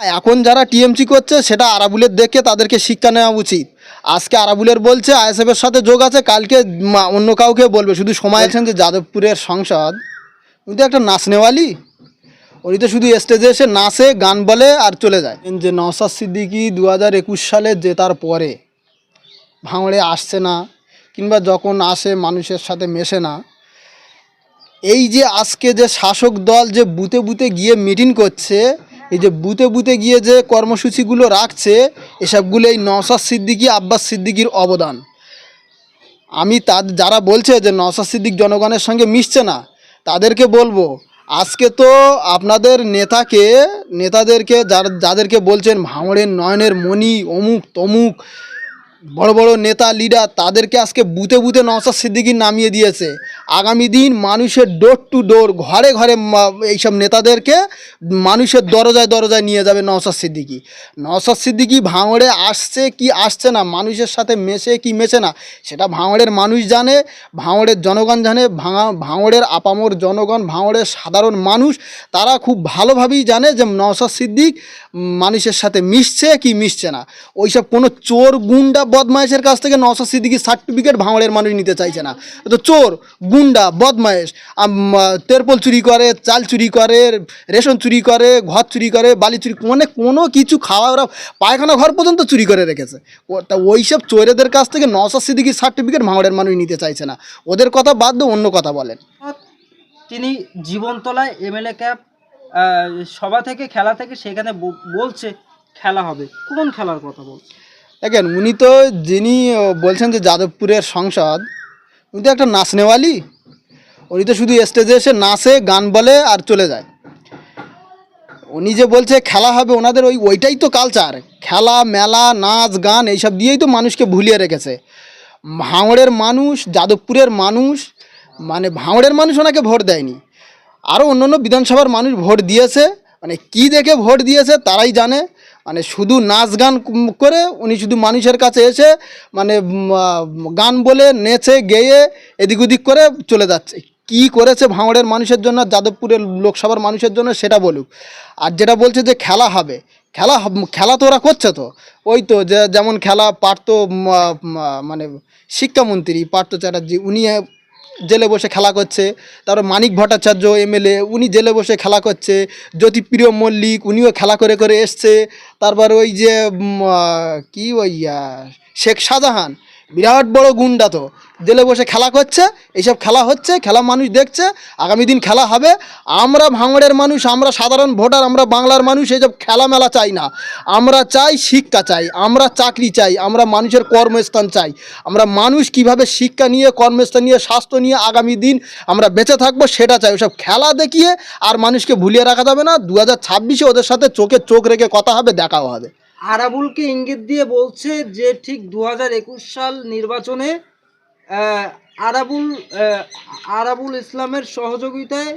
এখন যারা টিএমসি করছে, সেটা আরাবুলের দেখে তাদেরকে শিক্ষা নেওয়া উচিত। আজকে আরাবুলের বলছে আইএসএফের সাথে যোগ আছে, কালকে অন্য কাউকে বলবে। শুধু সময় আছেন যে যাদবপুরের সংসদ। উনি তো একটা নাচ নেওয়ালি। উনি তো শুধু স্টেজে এসে নাচে, গান বলে আর চলে যায়। যে নওসাদ সিদ্দিকি দু হাজার একুশ সালে জেতার পরে ভাঙড়ে আসছে না, কিংবা যখন আসে মানুষের সাথে মেশে না, এই যে আজকে যে শাসক দল যে বুতে বুতে গিয়ে মিটিং করছে এই যে বুতে বুতে গিয়ে যে কর্মসূচিগুলো রাখছে এসবগুলো এই নসাদ সিদ্দিকি, আব্বাস সিদ্দিকির অবদান। আমি তার যারা বলছে যে নসাদ সিদ্দিক জনগণের সঙ্গে মিশছে না, তাদেরকে বলব, আজকে তো আপনাদের নেতাকে, নেতাদেরকে যার, যাদেরকে বলছেন ভাঙড়ের নয়নের মণি, অমুক, তমুক বড় বড় নেতা লিডার তাদেরকে আজকে বুতে বুতে নওসাদ সিদ্দিকি নামিয়ে দিয়েছে। আগামী দিন মানুষের ডোর টু ডোর ঘরে ঘরে এইসব নেতাদেরকে মানুষের দরজায় দরজায় নিয়ে যাবে নওসাদ সিদ্দিকি। নওসাদ সিদ্দিকি ভাঙড়ে আসছে কি আসছে না, মানুষের সাথে মেশে কি মেশে না, সেটা ভাঙড়ের মানুষ জানে, ভাঙড়ের জনগণ জানে, ভাঙা, ভাঙড়ের আপামর জনগণ, ভাঙড়ের সাধারণ মানুষ, তারা খুব ভালোভাবেই জানে যে নওসাদ সিদ্দিক মানুষের সাথে মিশছে কি মিশছে না। ওইসব কোনো চোর, গুন্ডা বদমাইশের কাছ থেকে নওসাদ সিদ্দিকির সার্টিফিকেট ভাঙড়ের মানুষ নিতে চাইছে না। তো চোর, গুন্ডা, বদমায়েশ তেরপল চুরি করে, চাল চুরি করে, রেশন চুরি করে, ঘর চুরি করে, বালি চুরি মানে কোনো কিছু খাওয়া, ওরা পায়খানা ঘর পর্যন্ত চুরি করে রেখেছে। তা ওইসব চোরেদের কাছ থেকে নওসাদ সিদ্দিকির সার্টিফিকেট ভাঙড়ের মানুষ নিতে চাইছে না। ওদের কথা বাদ দিয়ে অন্য কথা বলেন। তিনি জীবনতলায় এমএলএ ক্যাপ সভা থেকে, খেলা থেকে সেখানে বলছে, খেলা হবে। কোন খেলার কথা বলছে? দেখেন উনি তো যিনি বলছেন যে যাদবপুরের সংসদ, উনি তো একটা নাচ নেওয়ালি উনি তো শুধু স্টেজে এসে নাচে, গান বলে আর চলে যায়। উনি যে বলছে খেলা হবে ওনাদের ওই, ওইটাই তো কালচার খেলা, মেলা, নাচ, গান, এইসব দিয়েই তো মানুষকে ভুলিয়ে রেখেছে। ভাঙড়ের মানুষ, যাদবপুরের মানুষ মানে ভাঙড়ের মানুষ ওনাকে ভোট দেয়নি। আরও অন্য অন্য বিধানসভার মানুষ ভোট দিয়েছে। মানে কি দেখে ভোট দিয়েছে তারাই জানে। মানে শুধু নাচ গান করে উনি শুধু মানুষের কাছে এসে মানে গান বলে, নেচে, গেয়ে এদিক ওদিক করে চলে যাচ্ছে। কি করেছে ভাঙড়ের মানুষের জন্য, যাদবপুরের লোকসভার মানুষের জন্য সেটা বলুক। আর যেটা বলছে যে খেলা হবে, খেলা খেলা তো ওরা করছে তো। ওই তো যেমন খেলা পার্থ মানে শিক্ষামন্ত্রী পার্থ চ্যাটার্জি, উনি জেলে বসে খেলা করছে, তারপর মানিক ভট্টাচার্য এমএলএ উনি জেলে বসে খেলা করছে, জ্যোতিপ্রিয় মল্লিক উনিও খেলা করে করে এসছে, তারপর ওই যে কি ওই শেখ শাহজাহান বিরাট বড় গুন্ডা তো। জেলে বসে খেলা করছে, এইসব খেলা হচ্ছে, খেলা মানুষ দেখছে, আগামী দিন খেলা হবে। আমরা ভাঙড়ের মানুষ, আমরা সাধারণ ভোটার, আমরা বাংলার মানুষ, এইসব খেলা মেলা চাই না। আমরা চাই শিক্ষা চাই, আমরা চাকরি চাই, আমরা মানুষের কর্মস্থান চাই। আমরা মানুষ কীভাবে শিক্ষা নিয়ে, কর্মস্থান নিয়ে, স্বাস্থ্য নিয়ে আগামী দিন আমরা বেঁচে থাকব, সেটা চাই। ওসব খেলা দেখিয়ে আর মানুষকে ভুলিয়ে রাখা যাবে না। দু হাজার ওদের সাথে চোখে চোখ রেখে কথা হবে, দেখাও হবে। আরাবুলকে ইঙ্গিত দিয়ে বলছে যে ঠিক দু হাজার একুশ সাল নির্বাচনে আরাবুল আরাবুল ইসলামের সহযোগিতায়,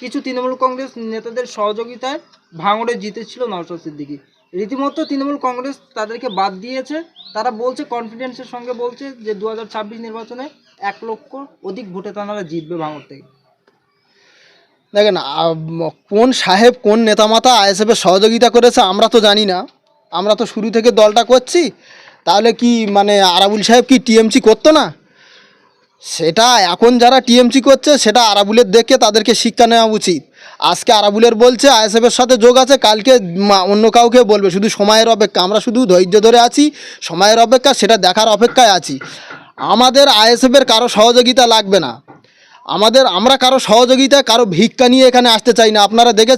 কিছু তৃণমূল কংগ্রেস নেতাদের সহযোগিতায় ভাঙড়ে জিতেছিল নওশাদ সিদ্দিকী। রীতিমতো তৃণমূল কংগ্রেস তাদেরকে বাদ দিয়েছে। তারা বলছে কনফিডেন্সের সঙ্গে বলছে যে দু হাজার ছাব্বিশ নির্বাচনে এক লক্ষ অধিক ভোটে তারা জিতবে ভাঙড় থেকে। দেখেন কোন সাহেব কোন নেতামাতা আইএসএফের সহযোগিতা করেছে আমরা তো জানি না। আমরা তো শুরু থেকে দলটা করছি, তাহলে কি মানে আরাবুল সাহেব কি টিএমসি করতো না? সেটা এখন যারা টিএমসি করছে, সেটা আরাবুলের দেখে তাদেরকে শিক্ষা নেওয়া উচিত। আজকে আরাবুলের বলছে আইএসএফের সাথে যোগ আছে, কালকে অন্য কাউকে বলবে, শুধু সময়ের অপেক্ষা। আমরা শুধু ধৈর্য ধরে আছি, সময়ের অপেক্ষা, সেটা দেখার অপেক্ষায় আছি। আমাদের আইএসএফের কারও সহযোগিতা লাগবে না। আমাদের আমরা কারও সহযোগিতা কারও ভিক্ষা নিয়ে এখানে আসতে চাই না। আপনারা দেখেছেন